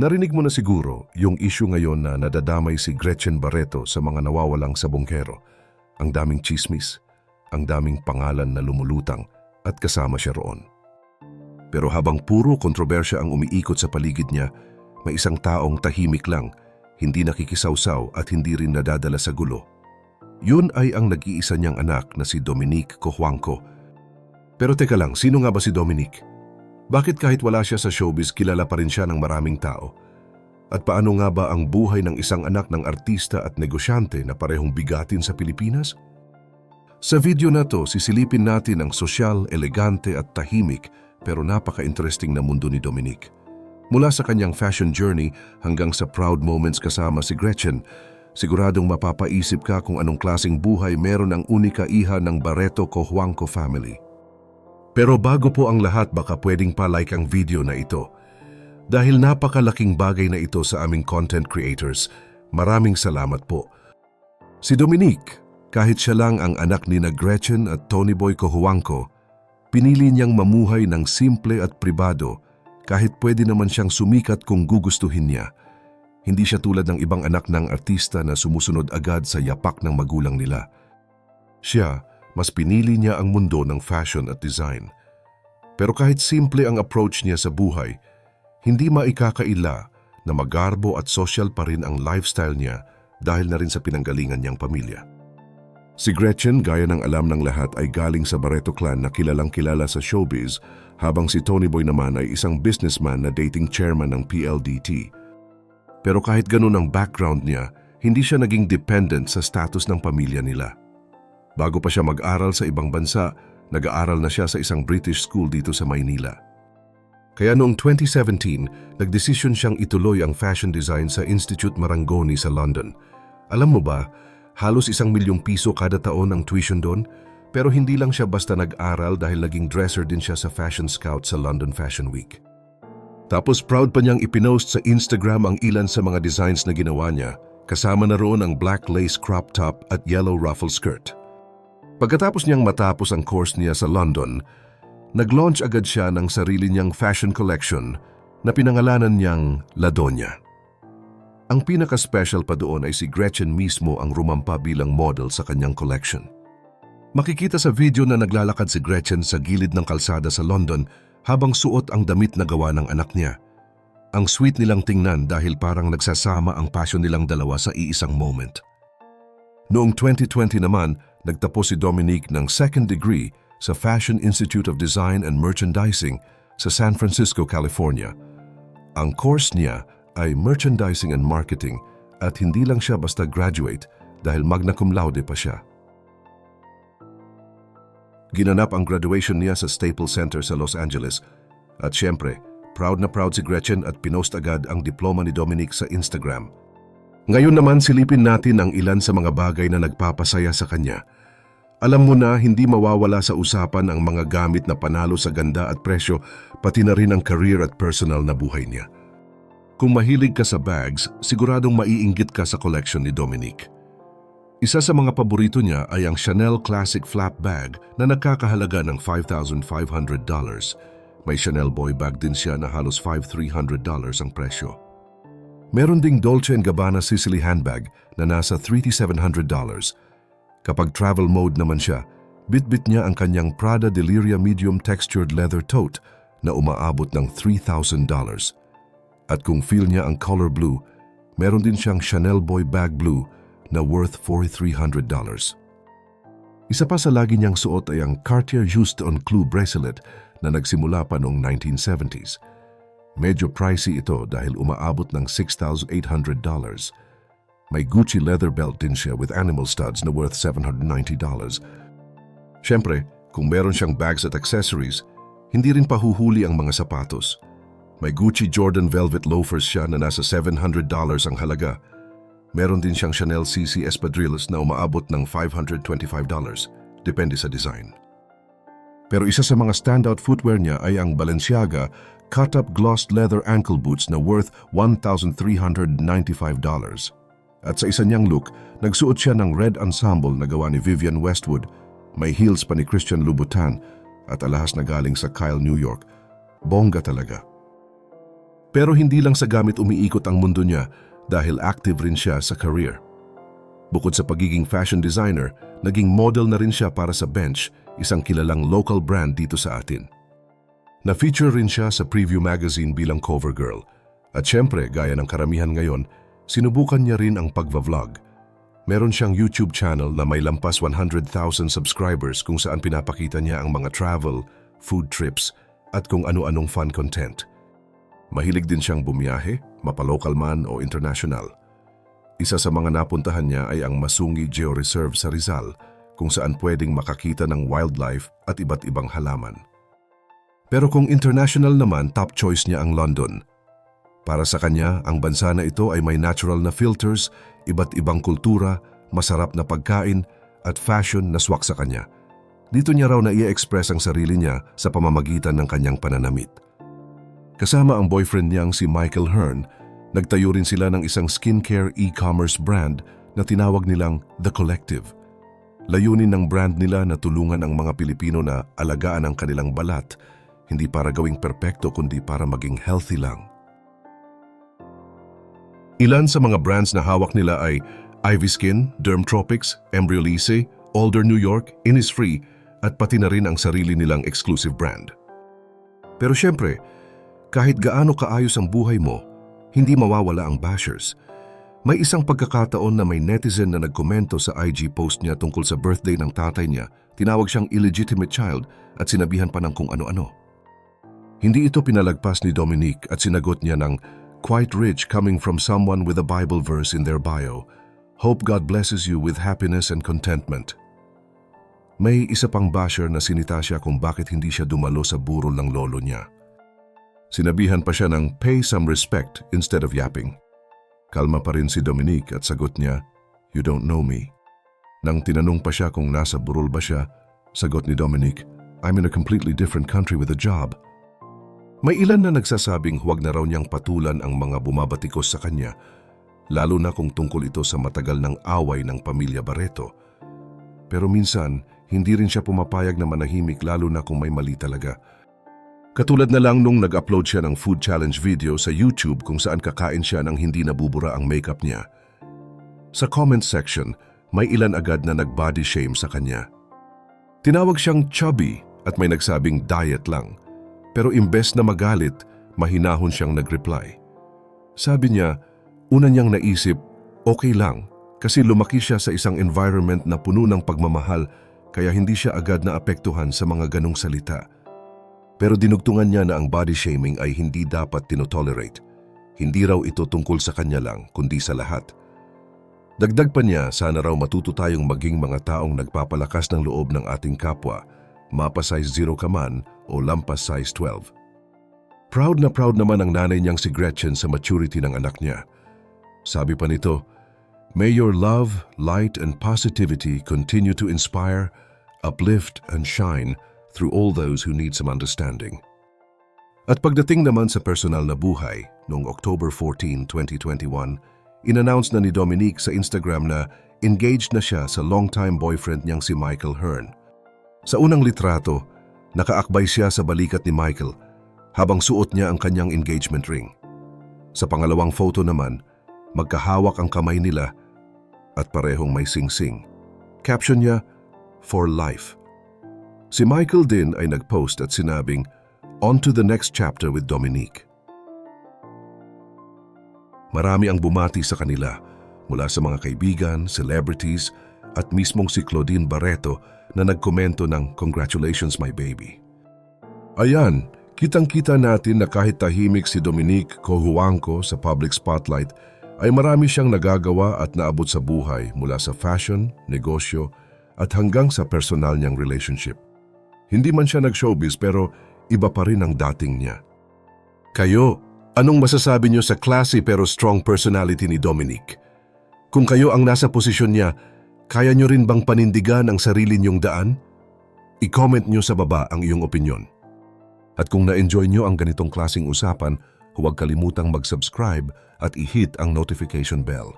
Narinig mo na siguro yung issue ngayon na nadadamay si Gretchen Barreto sa mga nawawalang sabongkero. Ang daming chismis, ang daming pangalan na lumulutang at kasama siya roon. Pero habang puro kontrobersya ang umiikot sa paligid niya, may isang taong tahimik lang, hindi nakikisawsaw at hindi rin nadadala sa gulo. Yun ay ang nag-iisa niyang anak na si Dominique Cojuangco. Pero teka lang, sino nga ba si Dominique? Bakit kahit wala siya sa showbiz, kilala pa rin siya ng maraming tao? At paano nga ba ang buhay ng isang anak ng artista at negosyante na parehong bigatin sa Pilipinas? Sa video na to, sisilipin natin ang sosyal, elegante at tahimik pero napaka-interesting na mundo ni Dominique. Mula sa kanyang fashion journey hanggang sa proud moments kasama si Gretchen, siguradong mapapaisip ka kung anong klasing buhay meron ang unika iha ng Barreto Cojuangco family. Pero bago po ang lahat baka pwedeng pa-like ang video na ito. Dahil napakalaking bagay na ito sa aming content creators, maraming salamat po. Si Dominique, kahit siya lang ang anak ni na Gretchen at Tony Boy Cojuangco, pinili niyang mamuhay ng simple at pribado kahit pwede naman siyang sumikat kung gugustuhin niya. Hindi siya tulad ng ibang anak ng artista na sumusunod agad sa yapak ng magulang nila. Siya, mas pinili niya ang mundo ng fashion at design. Pero kahit simple ang approach niya sa buhay, hindi maikakaila na magarbo at social pa rin ang lifestyle niya dahil na rin sa pinanggalingan niyang pamilya. Si Gretchen, gaya ng alam ng lahat, ay galing sa Barreto clan na kilalang kilala sa showbiz, habang si Tony Boy naman ay isang businessman na dating chairman ng PLDT. Pero kahit ganun ang background niya, hindi siya naging dependent sa status ng pamilya nila. Bago pa siya mag-aral sa ibang bansa, nag-aaral na siya sa isang British school dito sa Maynila. Kaya noong 2017, nagdesisyon siyang ituloy ang fashion design sa Institute Marangoni sa London. Alam mo ba, halos isang milyong piso kada taon ang tuition doon, pero hindi lang siya basta nag-aral dahil naging dresser din siya sa Fashion Scout sa London Fashion Week. Tapos proud pa niyang ipinost sa Instagram ang ilan sa mga designs na ginawa niya, kasama na roon ang black lace crop top at yellow ruffle skirt. Pagkatapos niyang matapos ang course niya sa London, nag-launch agad siya ng sarili niyang fashion collection na pinangalanan niyang La Doña. Ang pinaka-special pa doon ay si Gretchen mismo ang rumampa bilang model sa kanyang collection. Makikita sa video na naglalakad si Gretchen sa gilid ng kalsada sa London habang suot ang damit na gawa ng anak niya. Ang sweet nilang tingnan dahil parang nagsasama ang passion nilang dalawa sa iisang moment. Noong 2020 naman, nagtapos si Dominique ng second degree sa Fashion Institute of Design and Merchandising sa San Francisco, California. Ang course niya ay Merchandising and Marketing at hindi lang siya basta graduate dahil magna cum laude pa siya. Ginanap ang graduation niya sa Staples Center sa Los Angeles at syempre, proud na proud si Gretchen at pinost agad ang diploma ni Dominic sa Instagram. Ngayon naman silipin natin ang ilan sa mga bagay na nagpapasaya sa kanya. Alam mo na hindi mawawala sa usapan ang mga gamit na panalo sa ganda at presyo pati na rin ang career at personal na buhay niya. Kung mahilig ka sa bags, siguradong maiinggit ka sa collection ni Dominic. Isa sa mga paborito niya ay ang Chanel Classic Flap Bag na nagkakahalaga ng $5,500. May Chanel Boy Bag din siya na halos $5,300 ang presyo. Meron ding Dolce Gabbana Sicily Handbag na nasa $3,700. Kapag travel mode naman siya, bit-bit niya ang kanyang Prada Deliria Medium Textured Leather Tote na umaabot ng $3,000. At kung feel niya ang color blue, meron din siyang Chanel Boy Bag Blue na worth $4,300. Isa pa sa lagi niyang suot ay ang Cartier Houston Clue Bracelet na nagsimula pa noong 1970s. Medyo pricey ito dahil umaabot ng $6,800. May Gucci leather belt din siya with animal studs na worth $790. Siyempre, kung meron siyang bags at accessories, hindi rin pahuhuli ang mga sapatos. May Gucci Jordan Velvet loafers siya na nasa $700 ang halaga. Meron din siyang Chanel CC Espadrilles na umaabot ng $525, depende sa design. Pero isa sa mga standout footwear niya ay ang Balenciaga cut-up glossed leather ankle boots na worth $1,395. At sa isa niyang look, nagsuot siya ng red ensemble na gawa ni Vivian Westwood, may heels pa ni Christian Louboutin at alahas na galing sa Kyle, New York. Bongga talaga. Pero hindi lang sa gamit umiikot ang mundo niya dahil active rin siya sa career. Bukod sa pagiging fashion designer, naging model na rin siya para sa Bench, isang kilalang local brand dito sa atin. Na-feature rin siya sa Preview Magazine bilang cover girl. At syempre, gaya ng karamihan ngayon, sinubukan niya rin ang pagva-vlog. Meron siyang YouTube channel na may lampas 100,000 subscribers kung saan pinapakita niya ang mga travel, food trips, at kung ano-anong fun content. Mahilig din siyang bumiyahe, mapalocal man o international. Isa sa mga napuntahan niya ay ang Masungi Georeserve sa Rizal, kung saan pwedeng makakita ng wildlife at iba't ibang halaman. Pero kung international naman, top choice niya ang London. Para sa kanya, ang bansa na ito ay may natural na filters, iba't ibang kultura, masarap na pagkain, at fashion na swak sa kanya. Dito niya raw na i-express ang sarili niya sa pamamagitan ng kanyang pananamit. Kasama ang boyfriend niyang si Michael Hearn, nagtayo rin sila ng isang skincare e-commerce brand na tinawag nilang The Collective. Layunin ng brand nila na tulungan ang mga Pilipino na alagaan ang kanilang balat, hindi para gawing perpekto kundi para maging healthy lang. Ilan sa mga brands na hawak nila ay Ivy Skin, Dermtropics, Embryolisse, Alder New York, Innisfree, at pati na rin ang sarili nilang exclusive brand. Pero syempre, kahit gaano kaayos ang buhay mo, hindi mawawala ang bashers. May isang pagkakataon na may netizen na nagkomento sa IG post niya tungkol sa birthday ng tatay niya, tinawag siyang illegitimate child at sinabihan pa ng kung ano-ano. Hindi ito pinalagpas ni Dominique at sinagot niya ng quite rich coming from someone with a Bible verse in their bio. Hope God blesses you with happiness and contentment. May isa pang basher na sinita siya kung bakit hindi siya dumalo sa burol ng lolo niya. Sinabihan pa siya ng pay some respect instead of yapping. Kalma pa rin si Dominique at sagot niya, You don't know me. Nang tinanong pa siya kung nasa burol ba siya, sagot ni Dominique, I'm in a completely different country with a job. May ilan na nagsasabing huwag na raw niyang patulan ang mga bumabatikos sa kanya, lalo na kung tungkol ito sa matagal ng away ng pamilya Barreto. Pero minsan, hindi rin siya pumapayag na manahimik lalo na kung may mali talaga. Katulad na lang nung nag-upload siya ng food challenge video sa YouTube kung saan kakain siya nang hindi nabubura ang makeup niya. Sa comment section, may ilan agad na nag-body shame sa kanya. Tinawag siyang chubby at may nagsabing diet lang. Pero imbes na magalit, mahinahon siyang nag-reply. Sabi niya, una niyang naisip, okay lang kasi lumaki siya sa isang environment na puno ng pagmamahal kaya hindi siya agad na apektuhan sa mga ganong salita. Pero dinugtungan niya na ang body shaming ay hindi dapat tinotolerate. Hindi raw ito tungkol sa kanya lang, kundi sa lahat. Dagdag pa niya, sana raw matuto tayong maging mga taong nagpapalakas ng loob ng ating kapwa, mapa size 0 ka man o lampas size 12. Proud na proud naman ang nanay niyang si Gretchen sa maturity ng anak niya. Sabi pa nito, May your love, light, and positivity continue to inspire, uplift, and shine through all those who need some understanding. At pagdating naman sa personal na buhay, noong October 14, 2021, inannounce na ni Dominique sa Instagram na engaged na siya sa longtime boyfriend niyang si Michael Hearn. Sa unang litrato, nakaakbay siya sa balikat ni Michael habang suot niya ang kanyang engagement ring. Sa pangalawang photo naman, magkahawak ang kamay nila at parehong may sing-sing. Caption niya, For Life. Si Michael din ay nag-post at sinabing, On to the next chapter with Dominique. Marami ang bumati sa kanila mula sa mga kaibigan, celebrities at mismong si Claudine Barreto na nagkomento ng Congratulations my baby. Ayan, kitang-kita natin na kahit tahimik si Dominique Cojuangco sa public spotlight ay marami siyang nagagawa at naabot sa buhay mula sa fashion, negosyo at hanggang sa personal niyang relationship. Hindi man siya nag-showbiz pero iba pa rin ang dating niya. Kayo, anong masasabi niyo sa classy pero strong personality ni Dominic? Kung kayo ang nasa posisyon niya, kaya niyo rin bang panindigan ang sarili niyong daan? I-comment niyo sa baba ang iyong opinion. At kung na-enjoy niyo ang ganitong klasing usapan, huwag kalimutang mag-subscribe at i-hit ang notification bell.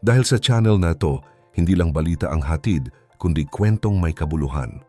Dahil sa channel na to, hindi lang balita ang hatid, kundi kwentong may kabuluhan.